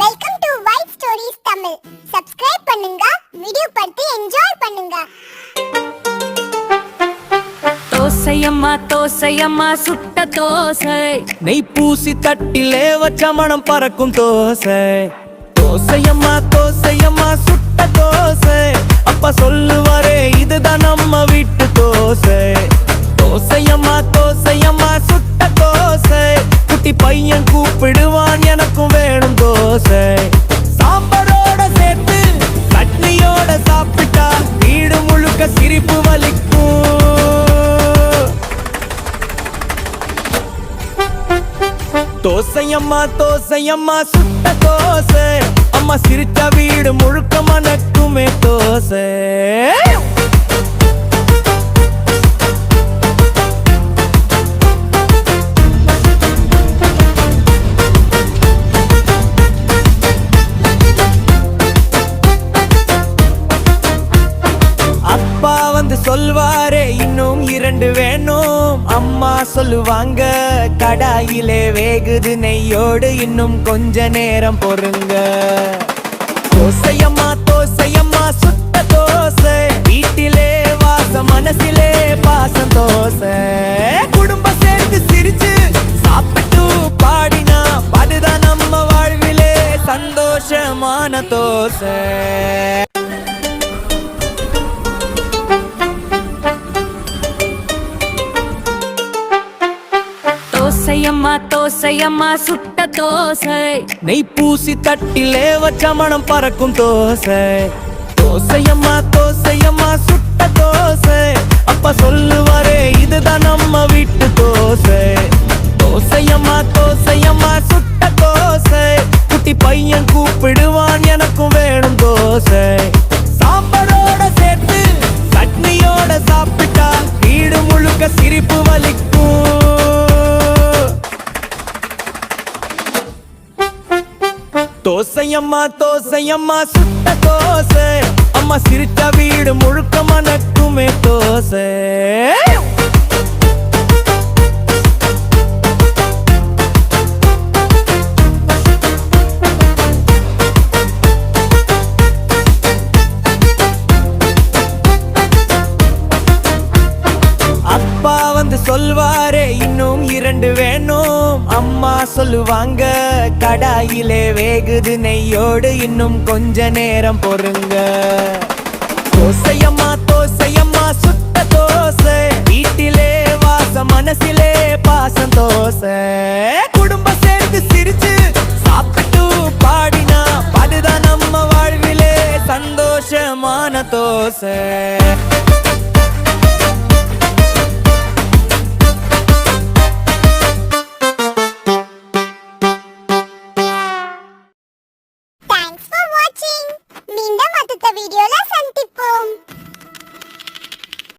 Welcome to white stories Tamil subscribe பண்ணுங்க video பார்த்து enjoy பண்ணுங்க. தோசையம்மா தோசையம்மா சுட்ட தோசை. நெய் பூசி தட்டிலே வச்ச மனம் பறக்கும் தோசை. தோசையம்மா தோசையம்மா சுட்ட தோசை. அப்பா சொல்லுவாரே தோசையம்மா தோசையம்மா சுட்ட தோசை. அம்மா சிரிச்சா வீடு முழுக்க மணக்குமே தோசை. அப்பா வந்து சொல்வாரே இன்னும் இரண்டு வே அம்மா சொல்லுவாங்க கடாயிலே வேகுது நெய்யோடு இன்னும் கொஞ்ச நேரம் பொறுங்க. தோசையம்மா தோசையம்மா சுத்த தோசை. வீட்டிலே வாசம் மனசிலே பாசம் தோசை. குடும்பம் சேர்ந்து சிரிச்சு சாப்பிட்டு பாடினா அதுதான் நம்ம வாழ்விலே சந்தோஷமான தோசை. தோசையம்மா தோசையம்மா சுட்ட தோசை. நெய் பூசி தட்டிலே வச்ச மனம் பறக்கும் தோசை. தோசையம்மா தோசையம்மா சுட்ட தோசை. அப்பா சொல்லுவாரே தோசையம்மா தோசையம்மா சுட்ட தோசை. அம்மா சிரிச்ச வீடு முழுக்க மணக்குமே தோசை. அப்பா வந்து சொல்வாரே இன்னும் இரண்டு வேணும். அம்மா சொல்லுவாங்க கடாயிலே வேகுது நெய்யோடு இன்னும் கொஞ்ச நேரம் பொறுங்க. தோசையம்மா தோசையம்மா சுத்த தோசை. வீட்டிலே வாசம் மனசிலே பாசம் தோசை. குடும்பம் சேர்ந்து சிரிச்சு சாப்பிட்டு பாடினா அதுதான் நம்ம வாழ்விலே சந்தோஷமான தோசை.